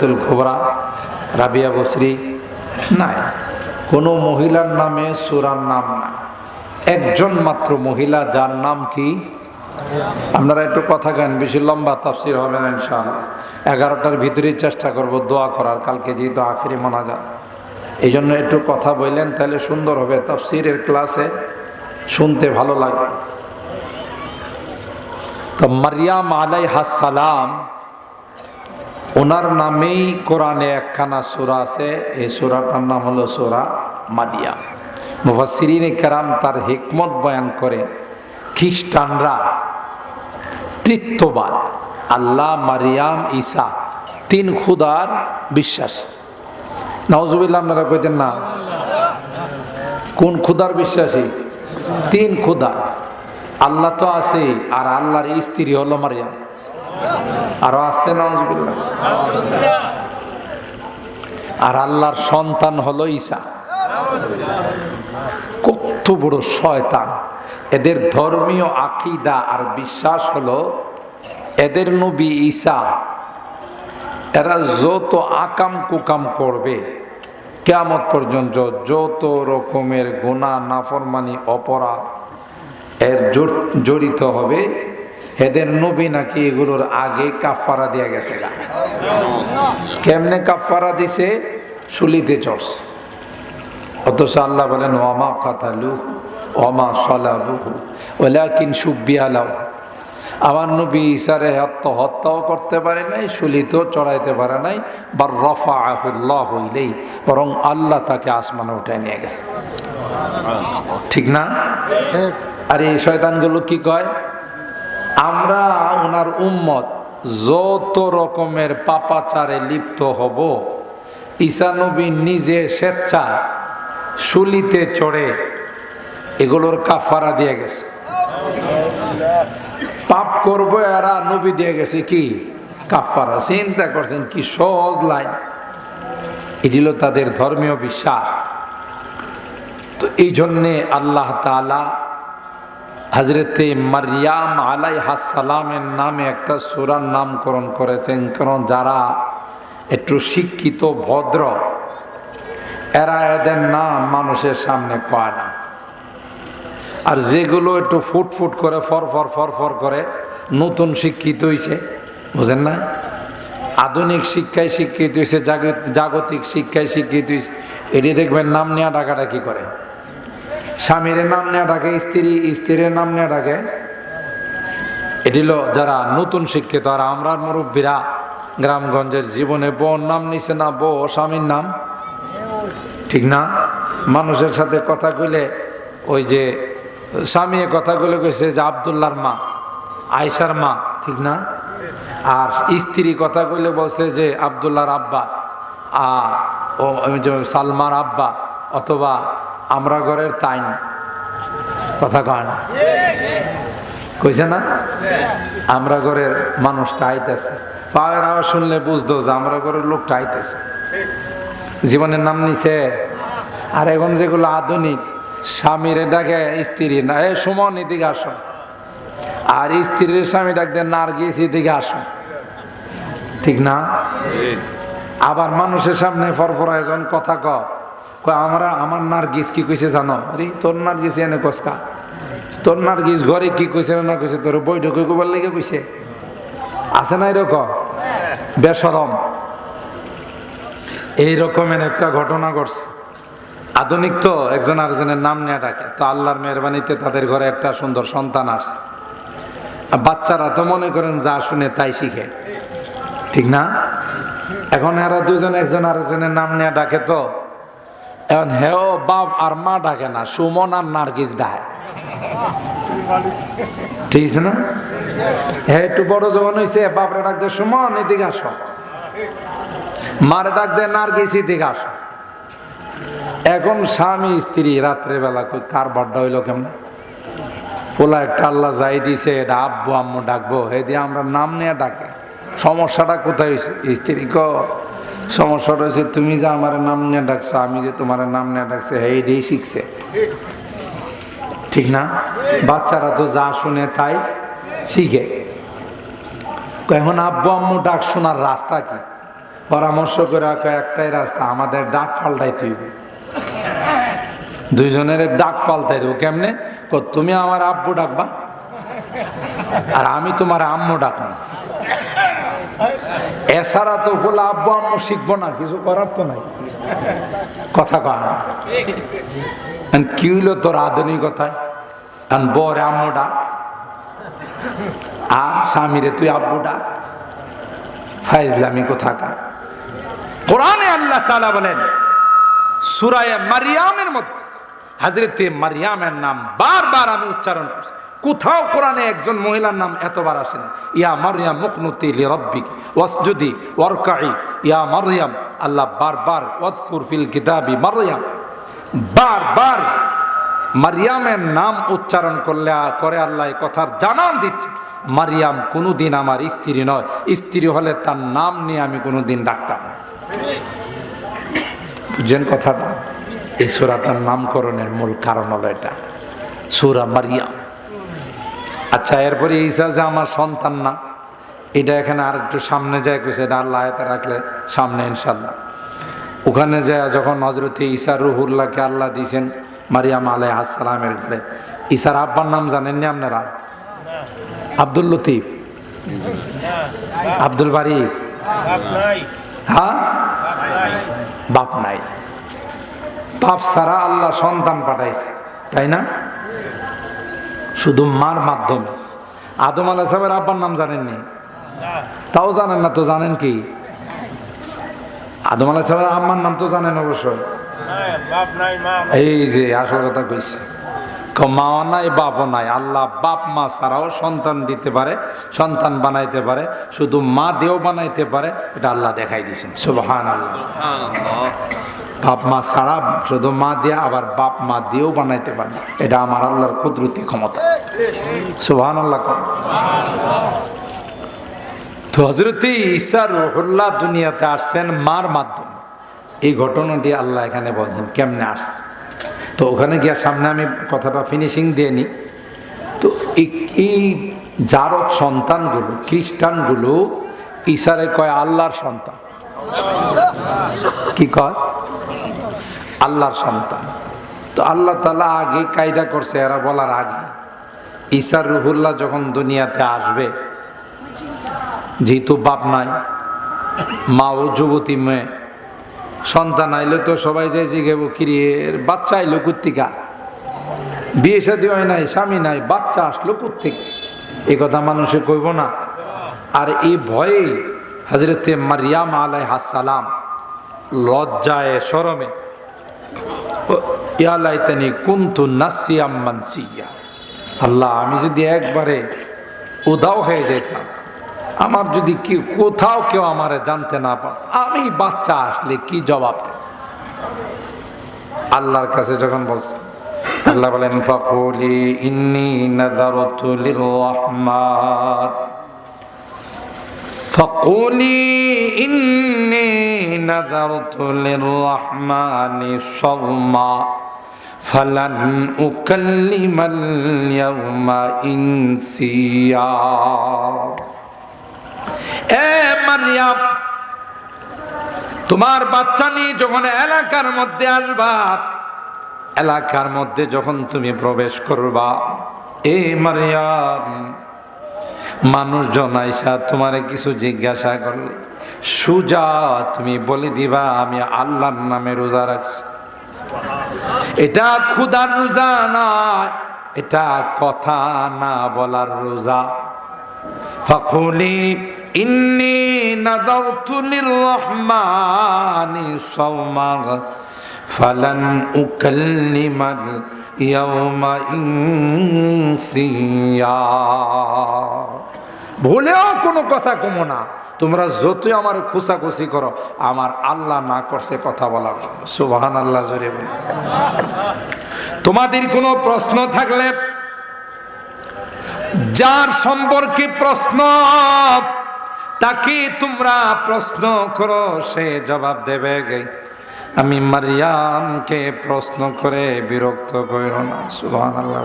তুল খোবরা, রাবিয়া বসরি, নাই। কোনো মহিলার নামে সুরার নাম না একজন মাত্র মহিলা, যার নাম কি? আপনারা একটু কথা কেন বেশি লম্বা তাফসির হবে না, ইনশাআল্লাহ। এগারোটার ভিতরেই চেষ্টা করব দোয়া করার, কালকে যেহেতু আখেরি মোনাজাত। এই জন্য একটু কথা বললেন, তাহলে সুন্দর হবে তাফসিরের ক্লাসে, শুনতে ভালো লাগবে। তো মারিয়াম আলাই সালাম ওনার নামেই কোরআনে একখানা সুরা আছে। এই সুরাটার নাম হলো সুরা মাদিয়া। মুফাসিরিন কারাম তার হিকমত বয়ান করে, খ্রিস্টানরা তৃত্ববাদ। আল্লাহ মারিয়াম ঈসা, তিন খুদার বিশ্বাস। নওয়াজুবিল্লাহ আপনারা কইতেন না? কোন খুদার বিশ্বাসী? তিন খুদা আল্লাহ তো আছে আর আল্লাহর স্ত্রী হলো মারিয়াম। আরও আসতে নওয়াজুবিল্লাহ আর আল্লাহর সন্তান হলো ঈসা। কত বড় শয়তান। এদের ধর্মীয় আকিদা আর বিশ্বাস হলো এদের নবী ঈসা। এরা যত আকাম কুকাম করবে কেমত পর্যন্ত যত রকমের গুণা নাফরমানি, অপরাধ এর জড়িত হবে এদের নবী নাকি এগুলোর আগে কাফারা দিয়ে গেছে। কেমনে কাফারা দিছে? শুলিতে চড়ছে। অথচ আল্লাহ বলেন ওমা কাতালু ওমা সালাবুহু ওলাকিন সুব্বি আলাউ আমার নবী ইসারে হত্য হত্যাও করতে পারে নাই শুলিতেও চড়াইতে পারে নাই। বা রফা আহুল্লাহ হইলেই বরং আল্লাহ তাকে আসমানে উঠে নিয়ে গেছে। ঠিক না? আর এই শয়তানগুলো কি কয়? আমরা ওনার উম্মত যত রকমের পাপাচারে লিপ্ত হব ঈশানবী নিজে স্বেচ্ছা শুলিতে চড়ে এগুলোর কাফারা দিয়ে গেছে। পাপ করব এরা নবী দিয়ে গেছে কি? কাফারা চিন্তা করছেন কি সহজ লাইন। এটি তাদের ধর্মীয় বিশ্বাস। তো এই জন্যে আল্লাহ তালা হজরতে মারিয়াম আলাই হাসালামের নামে একটা সুরার নামকরণ করেছেন। কারণ যারা একটু শিক্ষিত, ভদ্র, এরা এদের নাম মানুষের সামনে পায় না। আর যেগুলো একটু ফুট ফুট করে, ফর ফর ফর ফর করে, নতুন শিক্ষিত হইছে, বুঝেন না? আধুনিক শিক্ষায় শিক্ষিত হয়েছে জাগতিক শিক্ষায় শিক্ষিত হয়েছে এটি দেখবেন নাম নেওয়া ডাকাটা কি করে। স্বামীর নাম নেওয়া ডাকে, স্ত্রী, স্ত্রীর নাম নেওয়া ডাকে। এটি হলো যারা নতুন শিক্ষিত, আর আমরা মুরব্বীরা গ্রামগঞ্জের জীবনে বোন নাম নিছে না, বউ স্বামীর নাম। ঠিক না? মানুষের সাথে কথা কইলে ওই যে স্বামী কথা কইলে কইছে যে আবদুল্লার মা আয়সার মা, ঠিক না? আর স্ত্রী কথা কইলে বলছে যে আবদুল্লার আব্বা, আ, ও সালমার আব্বা, অথবা আমরা ঘরের তাইন। কথা কয় না কইছে না? আমরা ঘরের মানুষটা আইতেছে। পায়ের আওয়াজ শুনলে বুঝতো যে আমরা ঘরের লোকটা আইতেছে। জীবনের নাম নিছে। আর এখন যেগুলো আধুনিক স্বামীর ডাকে স্ত্রী না। এ সুমন এদিকে আসো। আর স্ত্রীর স্বামী ডাক দেন নার্গিস এদিকে আসো। ঠিক না? আবার মানুষের সামনে ফরফর আয়োজন কথা ক কয় আমরা, আমার নার্গিস কি কইছে জানো? আরে, তোর নার্গিস এনে কসকা তোর নার্গিস ঘরে কি কইছে না কইছে, তোর বৈঠক কইবার লেগে কইছে? আছে না এরকম? বেসরম এই রকমের একটা ঘটনা ঘটছে। আধুনিক তো, একজন আরেকজনের নাম নিয়ে ডাকে। তো আল্লাহর মেহরবানিতে তাদের ঘরে একটা সুন্দর সন্তান আসছে। আর বাচ্চারা তো মনে করেন যা শুনে তাই শিখে। ঠিক না? এখন এরা দুজন, একজন আরেকজনের নাম নিয়ে ডাকে তো। এখন হেও বাপ আর মা ডাকে না, সুমন আর নার্গিস ডাকে। ঠিক আছে না? হ্যাঁ একটু বড় যখন হয়েছে বাপরে ডাক দে, সুমন, এদিকে আসো। মারে ডাক দে, নার্গিস, এদিকে আসো। এখন স্বামী, স্ত্রী, রাত্রে বেলা কই কার বাড্ডা হইল কেমন? পোলা একটা আল্লাহ যাই দিছে, এটা আব্বু, আম্মু ডাকবো হে দিয়ে আমরা নাম নিয়ে ডাকে। সমস্যাটা কোথায় হয়েছে স্ত্রী ক সমস্যাটা হয়েছে তুমি যে আমার নাম নিয়ে ডাকছো, আমি যে তোমার নাম নিয়ে ডাকছে হে এটাই শিখছে। ঠিক না? বাচ্চারা তো যা শুনে তাই শিখে। এখন আব্বু আম্মু ডাক শোনার রাস্তা কি? পরামর্শ করে একটাই রাস্তা, আমাদের ডাক পাল্টাই তুইব দুইজনের ডাক পাল্টাই দেবো কেমনে? তুমি আমার আব্বু ডাকবা, আর আমি তোমার আম্মু ডাকবো। এছাড়া তো বলে, আব্বু, আম্মু শিখব না। কিছু করার তো নাই। কথা কয় না। এখন কি হইল তোর আধুনিকতায়? এখন বরে আম্মু ডাক। আর স্বামীরে তুই আব্বু ডাক। ফাইজলামি কোথাকার? কোরআনে আল্লাহ তাআলা বলেন, সুরায় মারিয়ামের মধ্যে, হাজরতে মারিয়ামের নাম বারবার আমি উচ্চারণ করছি। কোথাও কোরআনে একজন মহিলার নাম এতবার আসে না। ইয়া মারিয়াম মুখনুতি লি রব্বিক, ওয়াসজুদি ওয়ারকাই ইয়া মারিয়াম, আল্লাহ বারবার ওয়াজকুর ফিল কিতাবি মারিয়াম। বারবার মারিয়ামের নাম উচ্চারণ করলে, করে আল্লাহ কথার জানান দিচ্ছে। মারিয়াম কোনোদিন আমার স্ত্রী নয়, স্ত্রী হলে তার নাম নিয়ে আমি কোনোদিন ডাকতাম না। বুঝছেন কথাটা? এই সুরাটার নামকরণের মূল কারণ হলো এটা। সুরা মারিয়াম। আচ্ছা এরপরে ঈসা যে আমার সন্তান না, এটা এখানে আর একটু সামনে যায় কইছে, এটা আল্লাহ রাখলে সামনে ইনশাল্লাহ ওখানে যায় যখন হজরত ঈসা রুহুল্লাহকে আল্লাহ দিয়েছেন মারিয়াম আলাই আসসালামের ঘরে। ঈসার আব্বার নাম জানেননি আপনারা? আব্দুল লতিফ। আব্দুল বারি। হ্যাঁ? বাপ নাই। বাপ ছাড়া আল্লাহ সন্তান পাঠাইছে, তাই না? শুধু মার মাধ্যমে। আদম আলাহ সাহেবের আব্বার নাম জানেননি? তাও জানেন না, তো জানেন কি? আদম আলাহ সাহেবের আম্মার নাম তো জানেন অবশ্যই। বাপ এই যে আসল কথা কইছে। মাও নাই, বাপও নাই। আল্লাহ বাপ, মা ছাড়াও সন্তান দিতে পারে, সন্তান বানাইতে পারে, শুধু মা দেও বানাইতে পারে, এটা আল্লাহ দেখাই দিয়েছেন। সুবহান আল্লাহ বাপ মা ছাড়া শুধু মা দিয়ে, আবার বাপ মা দিয়েও বানাইতে পারে এটা আমার আল্লাহর কুদরতি ক্ষমতা। সুবহান আল্লাহ তো হজরত ঈসা রহুল্লাহ দুনিয়াতে আসছেন মার মাধ্যমে। এই ঘটনাটি আল্লাহ এখানে বলছেন, কেমনে আসছে? তো ওখানে গিয়ে সামনে আমি কথাটা ফিনিশিং দিয়ে নিই। তো এই- জারদ সন্তানগুলো, খ্রিস্টানগুলো ঈশারে কয় আল্লাহর সন্তান। কি কয়? আল্লাহর সন্তান। তো আল্লাহ তালা আগে কায়দা করছে, এরা বলার আগে। ঈশার রুহুল্লাহ যখন দুনিয়াতে আসবে, যেহেতু বাপ নাই, মা ও যুবতী মেয়ে, সন্তান আইলে তো সবাই যায় জিগেব কিরিয়ের বাচ্চা আইলো কুত্তিকা বিয়ে শাদী হয় নাই, স্বামী নাই, বাচ্চা আসলো কুত্তিকা এ কথা মানুষে কইব না। আর এই ভয়ে হজরতে মারিয়াম আলাই হাসালাম লজ্জায়, সরমে ইয়ালাইতানি কুন্তু নাসিয়াম মানসিয়া আল্লাহ, আমি যদি একবারে উদাও হয়ে যেতাম, আমার যদি কি কোথাও কেউ আমারে জানতে না পারত, আমি বাচ্চা আসলে কি জবাব? আল্লাহর কাছে যখন বলছে, আল্লাহ বলেন, ফাকুলি ইন্নি নাযারতু লিররহমান فقولي إني نذرت للرحمن صوما فلن أكلم اليوم إنسيا এ মারিয়াম তোমার বাচ্চা নিয়ে যখন এলাকার মধ্যে আসবা এলাকার মধ্যে যখন তুমি প্রবেশ করবা এ মারিয়াম মানুষজন আইসা তোমারে কিছু জিজ্ঞাসা করলে, সুজা, তুমি বলে দিবা, আমি আল্লাহর নামে রোজা রাখছি। এটা ক্ষুদার রোজা না, এটা কথা না বলার রোজা। ফখুলি ইন্নি নাজারতু লির রহমানি সাওমা فلن أكلم اليوم إنسيا ভুলেও কোনো কথা কমো না তোমরা যতই আমার খুশাখুশি করো আমার আল্লাহ না করছে কথা বলার সুবাহান আল্লাহ জোরে বলে তোমাদের কোনো প্রশ্ন থাকলে যার সম্পর্কে প্রশ্ন তাকে তোমরা প্রশ্ন করো সে জবাব দেবে গে আমি মারিয়ামকে প্রশ্ন করে বিরক্ত করিল না সুহান আল্লাহ।